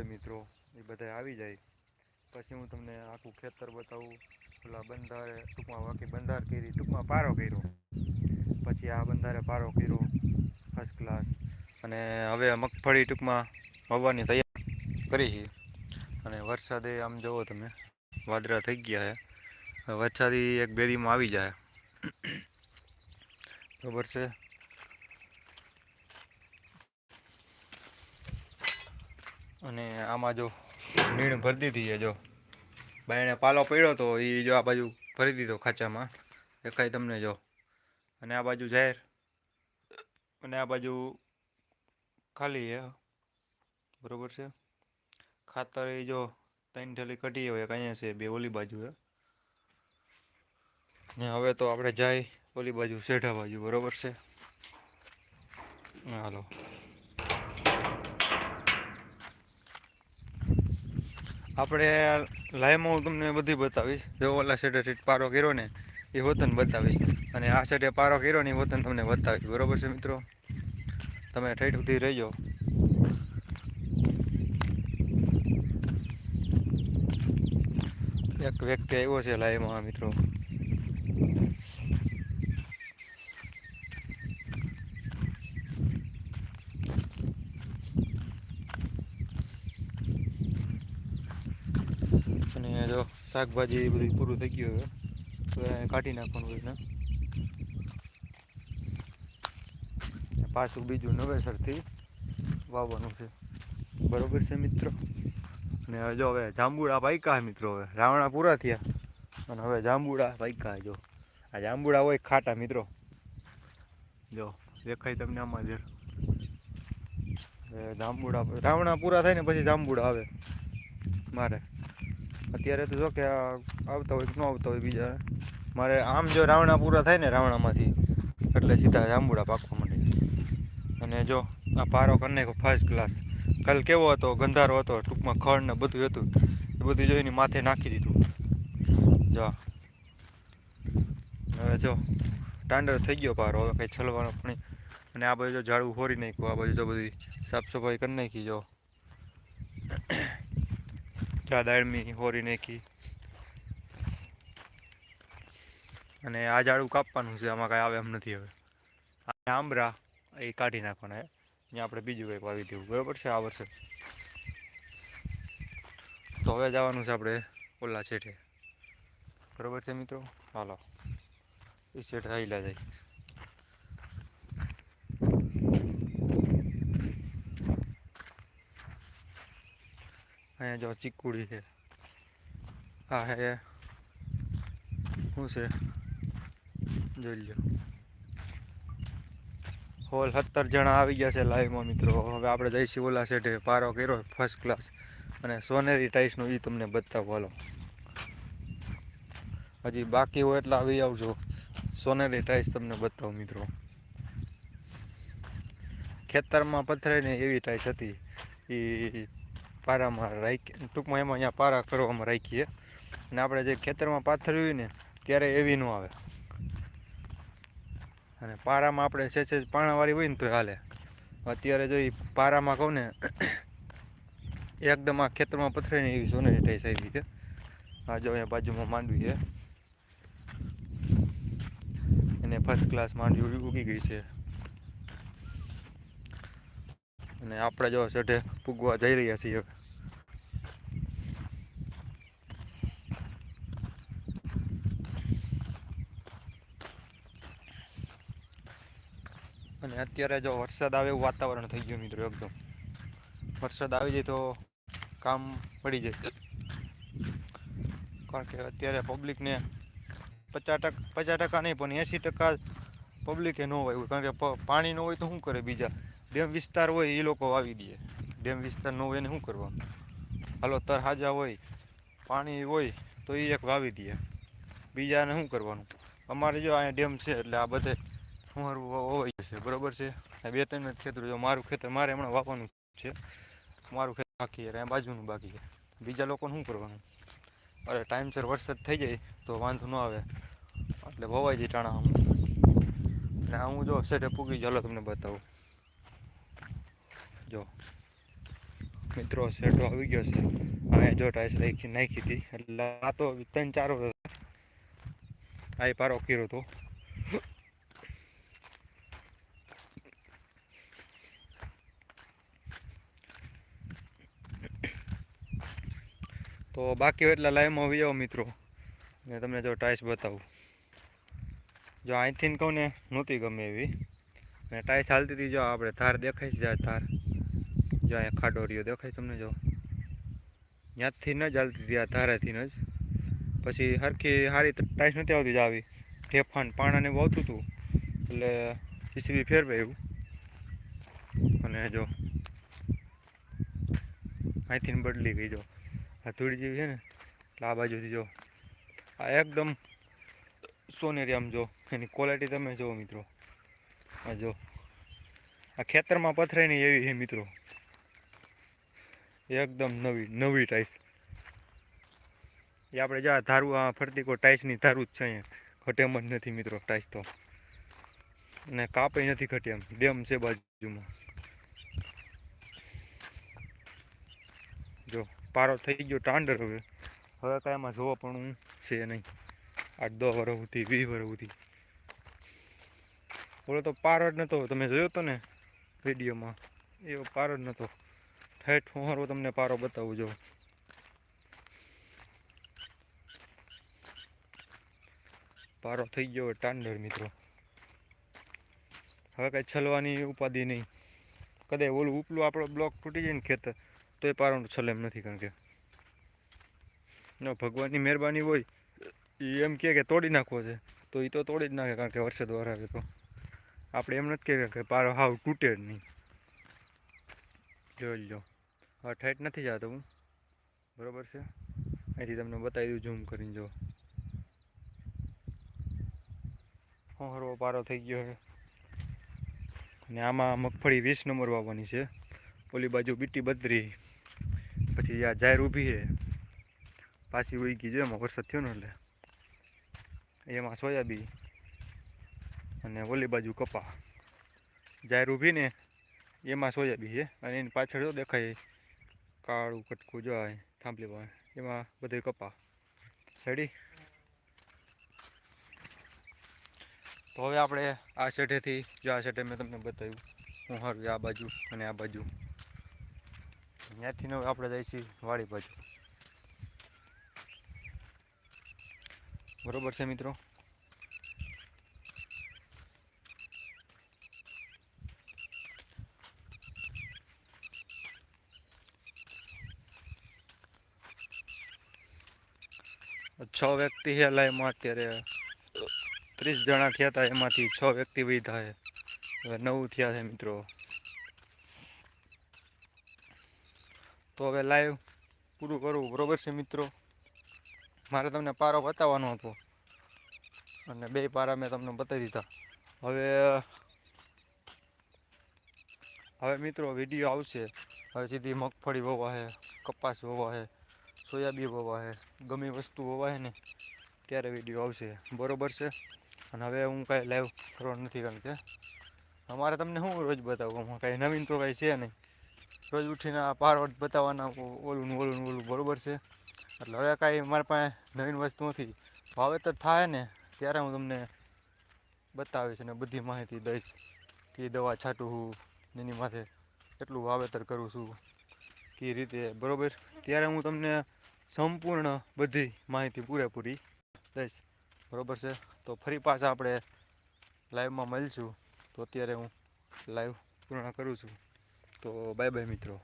હોય મિત્રો, એ બધા આવી જાય. પછી હું તમને આખું ખેતર બતાવું. પેલા બંધારે ટૂંકમાં વાકી બંધાર કરી, ટૂંકમાં પારો કર્યો. પછી આ બંધારે પારો કર્યો ફર્સ્ટ ક્લાસ અને હવે મગફળી ટૂંકમાં વાવવાની તૈયારી કરી છે. અને વરસાદે આમ જુઓ તમે વાદરા થઈ ગયા છે. વરસાદી એક બેરીમાં આવી જાય. બરોબર છે? અને આમાં જો નીણ ભરી દીધી છે જો. બાયણે પાલો પડ્યો તો એ જો આ બાજુ ભરી દીધો ખાંચામાં. દેખાય તમને જો. અને આ બાજુ જાહેર. અને આ બાજુ ખાલી છે. બરોબર છે? ખાતર એ જો ત્રણ થેલી કઢી હોય અહીંયા છે, બે ઓલી બાજુ છે. ને હવે તો આપણે જાય ઓલી બાજુ શેઢા બાજુ, બરોબર છે? હાલો. આપણે લાઈમાં હું તમને બધી બતાવીશ. જો ઓલા સેટે સીટ પારો કર્યો ને, એ વતન બતાવીશ. અને આ સેટે પારો કર્યો ને, એ વતન તમને બતાવીશ. બરોબર છે મિત્રો? તમે ઠેઠ સુધી રહીજો. એક વ્યક્તિ આવ્યો છે લાઈવમાં મિત્રો. અને જો શાકભાજી એ બધું પૂરું થઈ ગયું હવે. એને કાઢી નાખવાનું હોય ને. પાછું બીજું નવેસરથી વાવવાનું છે. બરોબર છે મિત્રો? અને હવે જો હવે જાંબુડા પાક્યા મિત્રો હવે. રાવણા પૂરા થયા. અને હવે જાંબુડા પાક્યા જો. આ જાંબુડા હોય ખાટા મિત્રો. જો, દેખાય તમને આમાં જે. જાંબુડા રાવણા પૂરા થાય ને પછી જાંબુડા આવે. અત્યારે તો જો કે આવતા હોય કે ન આવતા હોય બીજા. મારે આમ જો રાવણા પૂરા થાય ને રાવણામાંથી, એટલે સીધા જાંબુડા પાકવા માંડે. અને જો આ પારો કરીને ફર્સ્ટ ક્લાસ કાલ કેવો હતો? ગંધારો હતો. ટૂંકમાં ખડ ને બધું હતું. એ બધું જોઈને માથે નાખી દીધું. જો. હવે જો ટાંડર થઈ ગયો પારો. હવે કંઈ છલવાનો પણ અને આ બાજુ જો ઝાડવું ફોરી નાખ્યું. આ બાજુ તો બધી સાફ સફાઈ કરી નાખી, જો. ચા દાળમી હોરી નાખી. અને આ ઝાડું કાપવાનું છે, આમાં કાંઈ આવે એમ નથી હવે. આંબરા, એ કાઢી નાખવાના અહીંયા આપણે બીજું કંઈક વાવી દેવું બરોબર છે, આ વર્ષે. તો હવે જવાનું છે આપણે ઓલા છેઠે બરાબર છે, મિત્રો? હાલો. એ છેઠ થયેલા જાય. અહીંયા જો ચીકુડી છે. આ હે શું છે? જોઈ લો હોલ સત્તર જણા આવી ગયા છે લાઈવમાં મિત્રો. હવે આપણે જઈશું ઓલા સેઠે પારો કર્યો ફર્સ્ટ ક્લાસ અને સોનેરી ટાઈસનું એ તમને બતાવો, હાલો. હજી બાકી હોય એટલે આવી આવજો. સોનેરી ટાઈસ તમને બતાવો, મિત્રો. ખેતરમાં પથરાઈને એવી ટાઈસ હતી. એ પારામાં રાખી ટૂંકમાં એમાં અહીંયા પારા કરવામાં રાખીએ અને આપણે જે ખેતરમાં પાથર્યું હોય ને, ત્યારે એવી ન આવે. અને પારામાં આપણે છે છે પાણાવાળી હોય ને તો હાલે. અત્યારે જો પારામાં કહું ને, એકદમ આ ખેતરમાં પથરાય ને એવી સોનેરી ટાઈસ આવી છે. આ જો અહીંયા બાજુમાં માંડવી છે. એને ફર્સ્ટ ક્લાસ માંડવી ઉગી ગઈ છે. અને આપણે જો સેઠે પૂગવા જઈ રહ્યા છીએ અને અત્યારે જો વરસાદ આવે એવું વાતાવરણ થઈ ગયું મિત્રો એકદમ. વરસાદ આવી જાય તો કામ પડી જાય. કારણ કે અત્યારે પબ્લિકને પચાસ ટકા પચાસ ટકા નહીં, પણ એંસી ટકા પબ્લિકે ન હોય કારણ કે પાણી ન હોય તો શું કરે બીજા? ડેમ વિસ્તાર હોય એ લોકો વાવી દે. ડેમ વિસ્તાર ન હોય એને શું કરવાનું? હાલો તરહાજા હોય, પાણી હોય, તો એ એક વાવી દે. બીજાને શું કરવાનું? અમારે જો અહીંયા ડેમ છે એટલે આ બધે અમારું હોય છે બરોબર છે? બે ત્રણ ખેતર જો મારું ખેતર, મારે હમણાં વાવવાનું છે. મારું ખેતર બાકી છે બાજુનું બાકી છે. બીજા લોકોને શું કરવાનું? અરે ટાઈમસર વરસાદ થઈ જાય તો વાંધો ન આવે. એટલે ભવાઈ જાય ટાણા હું અને હું જો સેટે પૂગી ચાલો તમને બતાવું. જો, મિત્રો, શેઠો આવી ગયો છે. અહીંયા જો ટાઈસ રાખી નાખી હતી. એટલે આ તો ત્રણ ચાર આ પારો કર્યો હતો તો બાકી એટલા એટલે આવી જાઓ, મિત્રો. ને તમને જો ટાઈસ બતાવું. જો અહીંથી કહું ને, નહોતી ગમે એવી. ને ટાઈસ હાલતી હતી, જો આપણે ધાર દેખાય છે, ધાર. જો અહીંયા ખાડો દેખાય તમને જો. ત્યાંથી ન જ હાલતી હતી, આ ધારેથી જ. પછી હરખી સારી ટાઈસ નથી આવતી જ આવી. ઠેફાન પાણાને આવતું હતું. એટલે જીસીબી ફેરવાયું અને જો, અહીંથી બદલી ગઈ જો. આ ધૂળી જેવી છે ને, એટલે આ બાજુથી જો. આ એકદમ સોનેરી આમ જો, એની ક્વોલિટી તમે જુઓ મિત્રો. આ જો, આ ખેતરમાં પથરાય નહીં એવી છે મિત્રો. એકદમ નવી નવી ટાઈસ એ આપણે જ્યાં ધારું, આ ફરતી કોઈ ટાઈસની ધારું જ છે અહીંયા. ઘટેમ જ નથી મિત્રો ટાઈસ તો. અને કાપે નથી ઘટે એમ. ડેમ છે બાજુમાં. જો, પારો થઈ ગયો ટાંડર હવે. હવે કાંઈ એમાં જોવા પણ છે નહીં. આઠ દસ વર્ષ સુધી, વીસ વર્ષ ઓલો તો પારો જ નહોતો તમે જોયો હતો ને વિડીયોમાં? એવો પારો જ નહોતો ઠેઠ હું તમને પારો બતાવું જો પારો થઈ ગયો ટાંડર મિત્રો. હવે કાંઈ છલવાની ઉપાધિ નહીં. કદાચ ઓલું ઉપલું આપણો બ્લોક તૂટી જાય ને ખેતર તો એ પારો છલે એમ નથી કારણ કે. ભગવાનની મહેરબાની હોય એ એમ કહે કે તોડી નાખવો છે. તો એ તો તોડી જ નાખે કારણ કે વરસાદ વરાવે તો. આપણે એમ નથી કહે કે પારો હાવ તૂટે જ નહીં. જોઈ લો હા ટાઈટ નથી જતો હું. બરોબર છે? અહીંથી તમને બતાવી દઉં ઝૂમ કરીને જો હરવો પારો થઈ ગયો છે અને આમાં મગફળી વીસ નંબર વાવવાની છે. ઓલી બાજુ બીટી બદરી. પછી આ જાહેર ઊભી છે. પાછી ઉઈ ગઈ છે એમાં વરસાદ થયો ને એટલે. એમાં સોયાબી અને ઓલી બાજુ કપા. જાહેર ઊભી ને એમાં સોયાબી છે. અને એની પાછળ જો દેખાય કાળું કટકું જો થાંભલી પાસે એમાં બધું કપા રેડી તો હવે આપણે આ શેઠેથી જો આ શેઠે મેં તમને બતાવ્યું. હું હારું આ બાજુ અને આ બાજુ. ત્યાંથી આપણે જઈએ છીએ વાડી બાજુ. બરોબર છે મિત્રો? છ વ્યક્તિ છે લાઈવમાં અત્યારે ત્રીસ જણા થયા હતા, એમાંથી છ વ્યક્તિ વીધા છે. હવે નવ થયા છે મિત્રો. તો હવે લાઈવ પૂરું કરવું બરોબર છે મિત્રો? મારે તમને પારો બતાવવાનો હતો. અને બે પારા મેં તમને બતાવી દીધા. હવે હવે મિત્રો વીડિયો આવશે. હવે સીધી મગફળી વવા છે, કપાસ વવા છે સોયાબીન વવા હે. ગમે વસ્તુ વવા છે ને, ત્યારે વીડિયો આવશે. બરોબર છે? અને હવે હું કાંઈ લાઈવ કરવાનું નથી કારણ કે, અમારે તમને હું રોજ બતાવું? હું કાંઈ નવીન તો કાંઈ છે નહીં. રોજ ઉઠીને આ પારવટ બતાવવાના, ઓલું ઓલું ઓલું, બરોબર છે? એટલે હવે કાંઈ મારી પાસે નવીન વસ્તુ નથી. વાવેતર થાય ને, ત્યારે હું તમને બતાવીશ અને બધી માહિતી દઈશ કે દવા છાંટું એની માથે કેટલું વાવેતર કરું છું. કે રીતે, બરોબર? ત્યારે હું તમને સંપૂર્ણ બધી માહિતી પૂરેપૂરી. દઈશ બરાબર છે? તો ફરી પાછા આપણે લાઈવમાં મળીશું. તો અત્યારે હું લાઈવ પૂર્ણ કરું છું. તો બાય બાય મિત્રો.